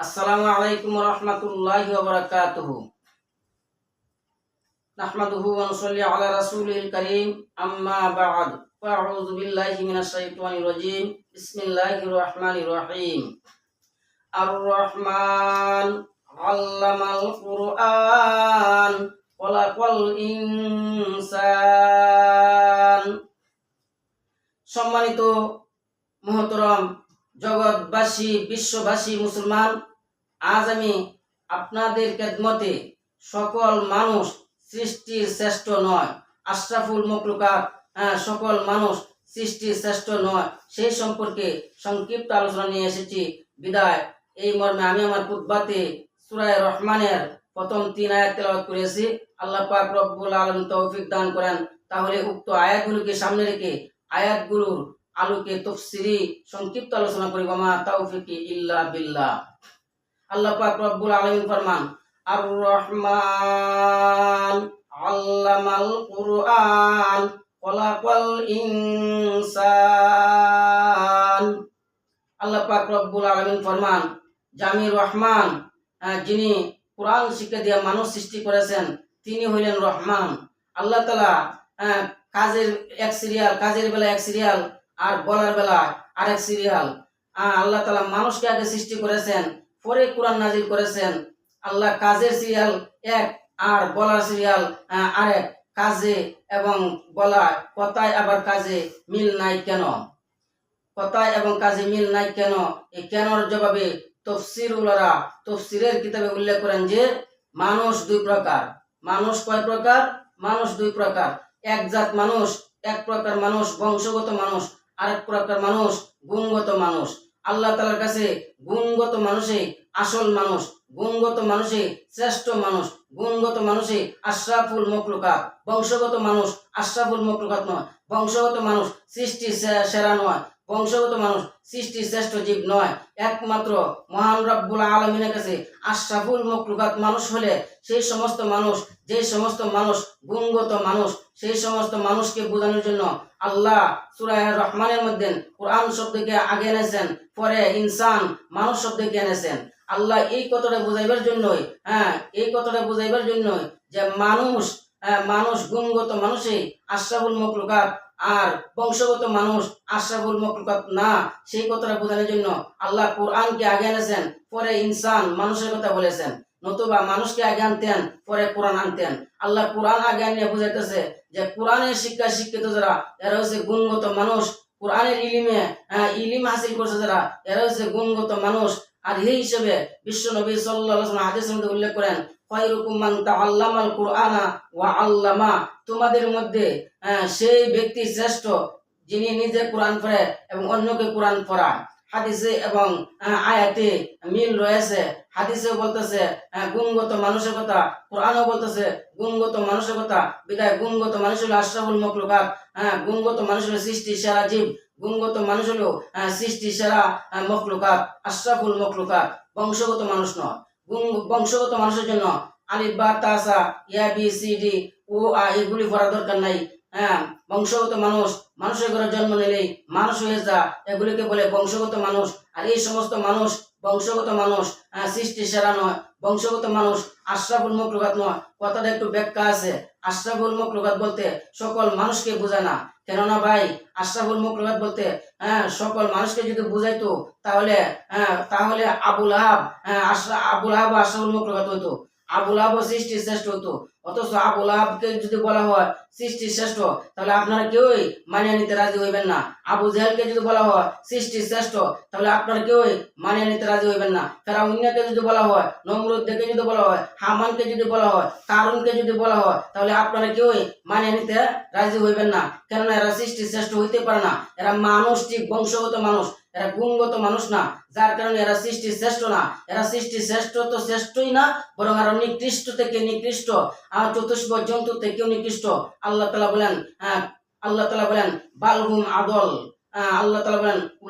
আসসালামু আলাইকুম রহমতুল্লাহ বরকাতুহ نحمده ونصلي على رسوله الكريم أما بعد فأعوذ بالله من الشيطان الرجيم بسم الله الرحمن الرحيم الرحمن علم القرآن خلق الإنسان সম্মানিত মহতরম জগৎবাসী বিশ্ববাসী মুসলমান আজ আমি আপনাদের খেদমতে সকল মানুষ সৃষ্টির শ্রেষ্ঠ নয়। আশরাফুল হ্যাঁ, সকল মানুষ সৃষ্টির শ্রেষ্ঠ নয়। সেই সম্পর্কে সংক্ষিপ্ত আলোচনা নিয়ে এসেছি। বিদায়। এই মর্মে আমি আমার কুতবাতে সুরায় রহমানের প্রথম তিন আয়াত তেলাওয়াত করেছি। আল্লাহ পাক রব্বুল আলম তৌফিক দান করেন। তাহলে উক্ত আয়াতগুলোকে সামনে রেখে আয়াতগুলোর আলোকে তফসিরি সংক্ষিপ্ত আলোচনা করি। মা তাওফিকি ইল্লা বিল্লাহ। আল্লাহ পাক রব্বুল আলামিন ফরমান আর রহমান আল্লামাল কুরআন, খলাকাল ইনসান। আল্লাহ পাক রব্বুল আলামিন ফরমান জামি রহমান যিনি কোরআন শিক্ষা দিয়ে মানুষ সৃষ্টি করেছেন, তিনি হইলেন রহমান। আল্লাহ তালা কাজের এক সিরিয়াল, কাজের বেলা এক সিরিয়াল, আর বলার বেলা আরেক সিরিয়াল। আল্লাহ তালা মানুষকে আগে সৃষ্টি করেছেন পরে কোরআন নাজিল করেছেন। আল্লাহ কাজের সিরিয়াল এক, আর বলার সিরিয়াল আরেক। কাজে এবং বলা কথায় আবার কাজে মিল নাই কেন? কথায় এবং কাজে মিল নাই কেন? এই কেনর জবাবে তফসির উলারা তফসিরের কিতাবে উল্লেখ করেন যে, মানুষ দুই প্রকার। মানুষ কয় প্রকার? মানুষ দুই প্রকার। এক জাত মানুষ, এক প্রকার মানুষ, বংশগত মানুষ, আরেক প্রকার মানুষ, গুণগত মানুষ। আল্লাহ তালার কাছে গুণগত মানুষে আসল মানুষ, গুণগত মানুষে শ্রেষ্ঠ মানুষ, গুণগত মানুষে আশরাফুল মকলুকাত বংশগত মানুষ আশরাফুল মকলুকাত নয়, বংশগত মানুষ সৃষ্টি সেরা নয়। বংশগত মানুষ সৃষ্টি শ্রেষ্ঠ জীব নয়। একমাত্র মহান রব্বুল আলমিনের কাছে আশরাফুল মকলুকাত মানুষ হলে সেই সমস্ত মানুষ যে সমস্ত মানুষ গুণগত মানুষ সেই সমস্ত মানুষকে বোঝানোর জন্য আল্লাহ সুরায় রহমানের মধ্যে কোরআন শব্দকে আগে এনেছেন পরে ইনসান মানুষ শব্দকে এনেছেন। আল্লাহ এই কথাটা বুঝাইবার জন্যই হ্যাঁ এই কথাটা বুঝাইবার জন্যই যে মানুষ আহ, মানুষ গুণগত মানুষই আশরাফুল মকলুকাত আর বংশগত মানুষ আশরাফুল মকলুকাত না সেই কথাটা বোঝানোর জন্য আল্লাহ কোরআনকে আগে এনেছেন পরে ইনসান মানুষের কথা বলেছেন। নতুবা মানুষকে আগে আনতেন পরে কোরআন আনতেন। আল্লাহ কোরআন আগে আনিয়ে বুঝাইতেছে যে কোরআনের শিক্ষা শিক্ষিত যারা এরা হচ্ছে গুণগত মানুষ। কোরআনের ইলিমে আহ, ইলিম হাসিল করছে যারা এরা হচ্ছে গুণগত মানুষ। আর এই হিসেবে বিশ্ব নবী সাল্লাল্লাহু হাদিসের মধ্যে উল্লেখ করেন তোমাদের মধ্যে আহ, সেই ব্যক্তি শ্রেষ্ঠ যিনি নিজে কোরআন পড়ে এবং অন্যকে কোরআন পড়ায়। হাদিসে এবং আয়াতে মিল রয়েছে। হাদিসে বলতেছে আহ, গুণগত মানুষের কথা কোরআনও বলতেছে গুণগত মানুষের কথা বিদায় গুণগত মানুষ হলো আশরাফুল মখলুকাত। হ্যাঁ গুণগত মানুষ হলো সৃষ্টি সেরা জীব। গুণগত মানুষ হলো সৃষ্টি সেরা আহ, মখলুকাত আশরাফুল মখলুকাত। বংশগত মানুষ নয়। বংশগত মানুষের জন্য। আলিফ বা তাসা ইয়া বি সি ডি ও আ এগুলি পড়া দরকার নাই। হ্যাঁ বংশগত মানুষ মানুষের ঘরে জন্ম নিলেই মানুষ হয়ে যা। এগুলিকে বলে বংশগত মানুষ। আর এই সমস্ত মানুষ বংশগত মানুষ আহ, সৃষ্টি সেরা নয়। বংশগত মানুষ, আশরাফুল মকলুকাত নয়। কথাটা একটু ব্যাখ্যা আছে। আশরাফুল মকলুকাত বলতে সকল মানুষকে বোঝায় না। কেননা ভাই, আশরাফুল মকলুকাত বলতে হ্যাঁ সকল মানুষকে যদি বুঝাইতো, তাহলে হ্যাঁ তাহলে আবুল আহাব হ্যাঁ আশরা, আবুল আহাব আশরাফুল মকলুকাত হইতো। আবুল আহাব সৃষ্টি শ্রেষ্ঠ হতো অথচ আবুল আহাবকে যদি বলা হয় সৃষ্টি শ্রেষ্ঠ, তাহলে আপনারা কেউই মানিয়ে নিতে রাজি হইবেন না। আবু জাহেলকে যদি বলা হয় সৃষ্টি শ্রেষ্ঠ, তাহলে আপনারা কেউই মানিয়ে নিতে রাজি হইবেন না। ফেরাউন্নাকে যদি বলা হয় নমরুদ্দেরকে যদি বলা হয়, হামানকে যদি বলা হয় কারুনকে যদি বলা হয়, তাহলে আপনারা কেউই মানিয়ে নিতে রাজি হইবেন না। কেননা এরা সৃষ্টি শ্রেষ্ঠ হইতে পারে না। এরা মানুষ, ঠিক বংশগত মানুষ। এরা গুণগত মানুষ না যার কারণে এরা সৃষ্টি শ্রেষ্ঠ না। এরা সৃষ্টি শ্রেষ্ঠ তো শ্রেষ্ঠই না বরং আরও নিকৃষ্ট থেকে নিকৃষ্ট। আর চতুষ্প জন্তু থেকেও নিকৃষ্ট। আল্লাহ তালা বলেন হ্যাঁ আল্লাহ তালা বলেন বালহুম আদল। আহ, আল্লাহ তালা বলেন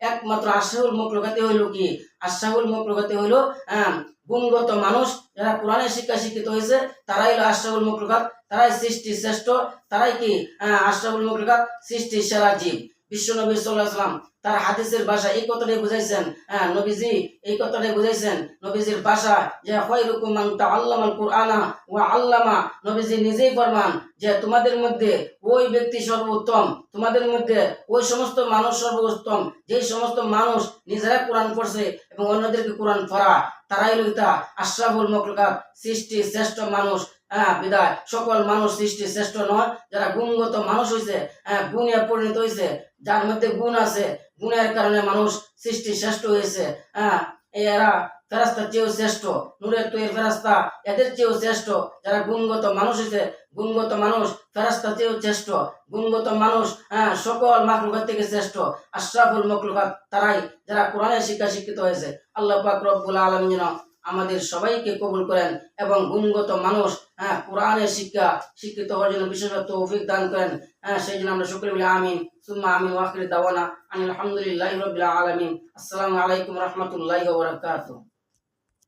একমাত্র আশাহুল মকলুকাতে হইল কি? আশাহুল মকলুকাতে হইল গুণগত মানুষ যারা কোরআনে শিক্ষা শিক্ষিত হয়েছে তারাই হলো আশরাফুল মুকলুকাত তারাই সৃষ্টি শ্রেষ্ঠ তারাই কি? আহ, আশরাফুল মুকলুকাত সৃষ্টি সেরা জীব। বিশ্ব নবী সাল্লাহ সাল্লাম তার হাদিসের ভাষা এই কথাটাই বুঝাইছেন। হ্যাঁ নবীজি এই কথাটাই বুঝাইছেন। নবীজির ভাষা যে খয়রুকুম মান তাআল্লামাল কুরআনা ওয়া আল্লামা, নবীজি নিজেই ফরমান যে তোমাদের মধ্যে ওই ব্যক্তি সর্বোত্তম, তোমাদের মধ্যে ওই সমস্ত মানুষ সর্বোত্তম যে সমস্ত মানুষ নিজেরা কোরআন পড়ছে এবং অন্যদেরকে কোরআন পড়া, তারাই লইতা আশরাফুল মখলুকাত, সৃষ্টি শ্রেষ্ঠ মানুষ হ্যাঁ বিদায়। সকল মানুষ সৃষ্টি শ্রেষ্ঠ নয়, যারা গুণগত মানুষ হয়েছে হ্যাঁ গুণে পরিণত হয়েছে যার মধ্যে গুণ আছে গুণের কারণে মানুষ সৃষ্টি শ্রেষ্ঠ হয়েছে। হ্যাঁ এরা ফেরাস্তার চেয়েও শ্রেষ্ঠ, নূরের তৈরি ফেরাস্তা এদের চেয়েও শ্রেষ্ঠ, যারা গুণগত মানুষ হয়েছে, গুণগত মানুষ ফেরাস্তা চেয়েও শ্রেষ্ঠ, গুণগত মানুষ হ্যাঁ সকল মাকলুকাত থেকে শ্রেষ্ঠ, আশরাফুল মকলুকাত তারাই যারা কোরআনের শিক্ষা শিক্ষিত হয়েছে। আল্লাহ পাক রব্বুল আলম যেন আমাদের সবাইকে কবুল করেন এবং গুণগত মানুষ হ্যাঁ কোরআনের শিক্ষা, শিক্ষিত হওয়ার জন্য বিশেষভাবে তৌফিক দান করেন। হ্যাঁ সেই জন্য আমরা শুক্রিয় বলি আমিন। সুম্মা আমিন ওয়াকির দাওয়ানা আলহামদুলিল্লাহ রবিল আলমিন। আসসালামু আলাইকুম রহমতুল্লাহ